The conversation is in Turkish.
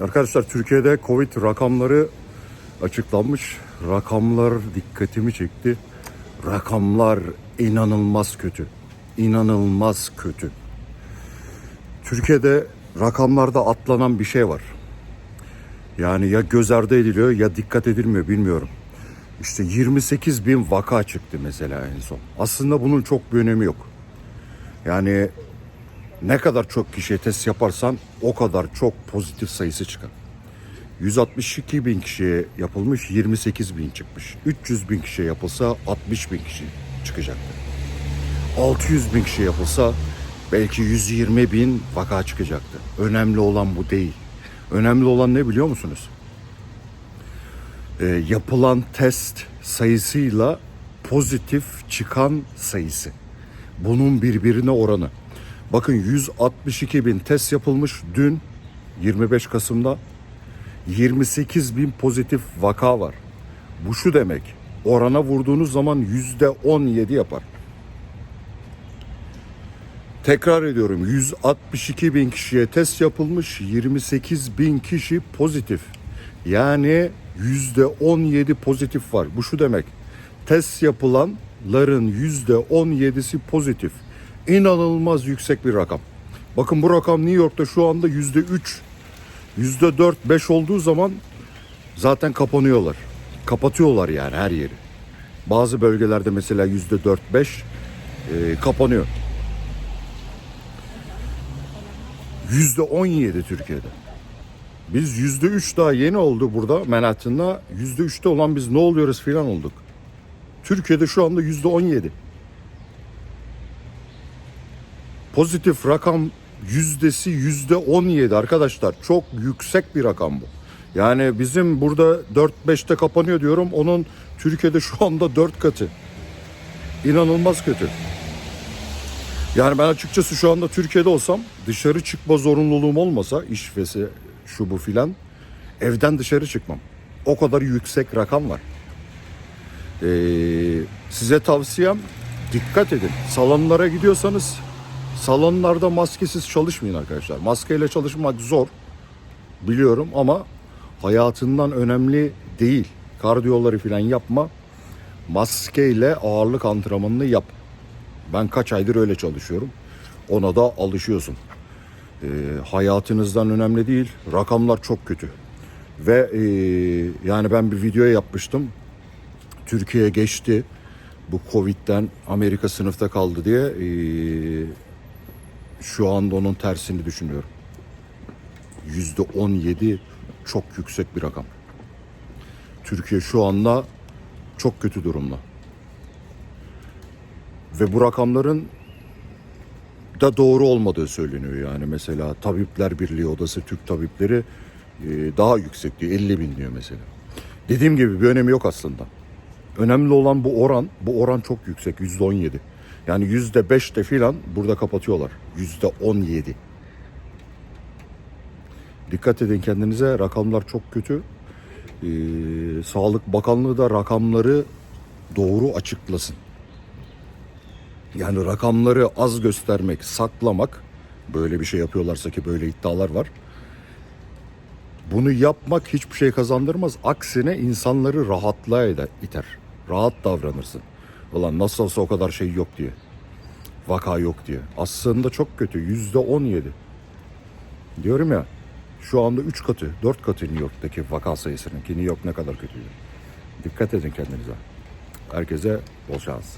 Arkadaşlar Türkiye'de Covid rakamları açıklanmış. Rakamlar dikkatimi çekti. Rakamlar inanılmaz kötü. İnanılmaz kötü. Türkiye'de rakamlarda atlanan bir şey var. Yani ya göz ardı ediliyor ya dikkat edilmiyor bilmiyorum. İşte 28 bin vaka çıktı mesela en son. Aslında bunun çok bir önemi yok. Yani ne kadar çok kişiye test yaparsan o kadar çok pozitif sayısı çıkar. 162 bin kişiye yapılmış 28 bin çıkmış. 300 bin kişiye yapılsa 60 bin kişi çıkacaktı. 600 bin kişi yapılsa belki 120 bin vaka çıkacaktı. Önemli olan bu değil. Önemli olan ne biliyor musunuz? Ee, yapılan test sayısıyla pozitif çıkan sayısı. Bunun birbirine oranı. Bakın 162 bin test yapılmış dün 25 Kasım'da 28 bin pozitif vaka var. Bu şu demek orana vurduğunuz zaman yüzde 17 yapar. Tekrar ediyorum 162 bin kişiye test yapılmış 28 bin kişi pozitif. Yani yüzde 17 pozitif var. Bu şu demek test yapılanların yüzde 17'si pozitif. İnanılmaz yüksek bir rakam. Bakın bu rakam New York'ta şu anda yüzde 3, yüzde 4, 5 olduğu zaman zaten kapanıyorlar. Kapatıyorlar yani her yeri. Bazı bölgelerde mesela yüzde 4, 5 e, kapanıyor. Yüzde 17 Türkiye'de. Biz yüzde 3 daha yeni oldu burada Manhattan'da. Yüzde 3'te olan biz ne oluyoruz filan olduk. Türkiye'de şu anda yüzde 17. Pozitif rakam yüzdesi yüzde 17 arkadaşlar. Çok yüksek bir rakam bu. Yani bizim burada 4-5'te kapanıyor diyorum. Onun Türkiye'de şu anda 4 katı. İnanılmaz kötü. Yani ben açıkçası şu anda Türkiye'de olsam dışarı çıkma zorunluluğum olmasa iş vesi şu bu filan evden dışarı çıkmam. O kadar yüksek rakam var. Ee, size tavsiyem dikkat edin. Salonlara gidiyorsanız salonlarda maskesiz çalışmayın arkadaşlar. Maskeyle çalışmak zor biliyorum ama hayatından önemli değil. Kardiyoları falan yapma. Maskeyle ağırlık antrenmanını yap. Ben kaç aydır öyle çalışıyorum. Ona da alışıyorsun. Ee, hayatınızdan önemli değil. Rakamlar çok kötü. Ve e, yani ben bir video yapmıştım. Türkiye geçti. Bu Covid'den Amerika sınıfta kaldı diye. e, şu anda onun tersini düşünüyorum. Yüzde 17 çok yüksek bir rakam. Türkiye şu anda çok kötü durumda. Ve bu rakamların da doğru olmadığı söyleniyor yani. Mesela Tabipler Birliği Odası Türk tabipleri e, daha yüksek diyor. 50 bin diyor mesela. Dediğim gibi bir önemi yok aslında. Önemli olan bu oran. Bu oran çok yüksek. Yüzde 17. Yani yüzde 5'te filan burada kapatıyorlar. Yüzde 17. Dikkat edin kendinize. Rakamlar çok kötü. Ee, Sağlık Bakanlığı da rakamları doğru açıklasın. Yani rakamları az göstermek, saklamak böyle bir şey yapıyorlarsa ki böyle iddialar var. Bunu yapmak hiçbir şey kazandırmaz. Aksine insanları rahatlığa iter. Rahat davranırsın. Ulan nasıl olsa o kadar şey yok diye. Vaka yok diye. Aslında çok kötü. Yüzde on yedi. Diyorum ya şu anda 3 katı, 4 katı New York'taki vaka sayısının ki New York ne kadar kötüydü. Dikkat edin kendinize. Herkese bol şans.